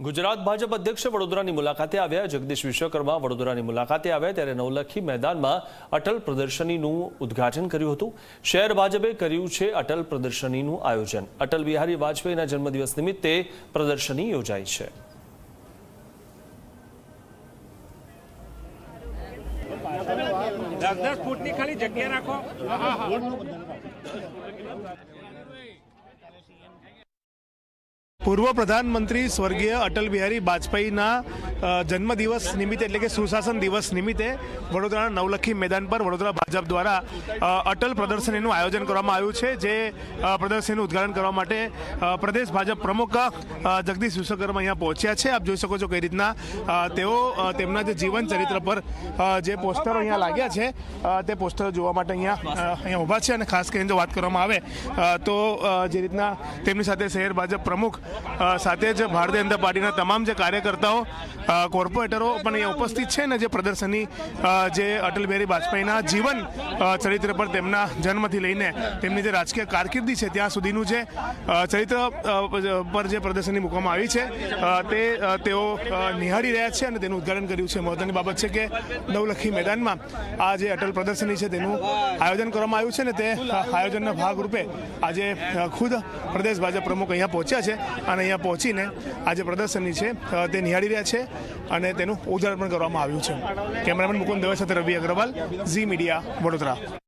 ગુજરાત ભાજપ અધ્યક્ષ વડોદરાની મુલાકાતે આવ્યા. જગદીશ વિશ્વકર્મા વડોદરાની મુલાકાતે આવ્યા ત્યારે નવલખી મેદાનમાં અટલ પ્રદર્શનીનું ઉદ્ઘાટન કર્યું હતું. શહેર ભાજપે કર્યું છે અટલ પ્રદર્શનીનું આયોજન. અટલ બિહારી વાજપેયીના જન્મદિવસ નિમિત્તે પ્રદર્શની યોજાઈ છે. જગ્યા રાખો. પૂર્વ પ્રધાનમંત્રી સ્વર્ગીય અટલ બિહારી વાજપેયીના જન્મદિવસ નિમિત્તે એટલે કે સુશાસન દિવસ નિમિત્તે વડોદરાના નવલખી મેદાન પર વડોદરા ભાજપ દ્વારા અટલ પ્રદર્શનીનું આયોજન કરવામાં આવ્યું છે, જે પ્રદર્શનીનું ઉદ્ઘાટન કરવા માટે પ્રદેશ ભાજપ પ્રમુખ જગદીશ વિશ્વકર્મા અહીંયા પહોંચ્યા છે. આપ જોઈ શકો છો કઈ રીતના તેઓ તેમના જે જીવન ચરિત્ર પર જે પોસ્ટરો અહીંયા લાગ્યા છે તે પોસ્ટરો જોવા માટે અહીંયા અહીંયા ઊભા છે અને ખાસ કરીને જો વાત કરવામાં આવે તો જે રીતના તેમની સાથે શહેર ભાજપ પ્રમુખ સાથે જ ભારતીય જનતા પાર્ટીના તમામ જે કાર્યકર્તાઓ કોર્પોરેટરો પણ અહીંયા ઉપસ્થિત છે ને જે પ્રદર્શનની જે અટલ બિહારી વાજપેયીના જીવન ચરિત્ર પર તેમના જન્મથી લઈને તેમની જે રાજકીય કારકિર્દી છે ત્યાં સુધીનું જે ચરિત્ર પર જે પ્રદર્શની મૂકવામાં આવી છે તે તેઓ નિહાળી રહ્યા છે અને તેનું ઉદ્ઘાટન કર્યું છે. મહત્વની બાબત છે કે નવલખી મેદાનમાં આ જે અટલ પ્રદર્શની છે તેનું આયોજન કરવામાં આવ્યું છે ને તે આયોજનના ભાગરૂપે આજે ખુદ પ્રદેશ ભાજપ પ્રમુખ અહીંયા પહોંચ્યા છે. અને અહીંયા પહોંચીને આ જે પ્રદર્શની છે તે નિહાળી રહ્યા છે અને તેનું ઉદ્ઘાટન પણ કરવામાં આવ્યું છે. કેમેરામેન મુકુંદ દવે સાથે રવિ અગ્રવાલ, ઝી મીડિયા વડોદરા.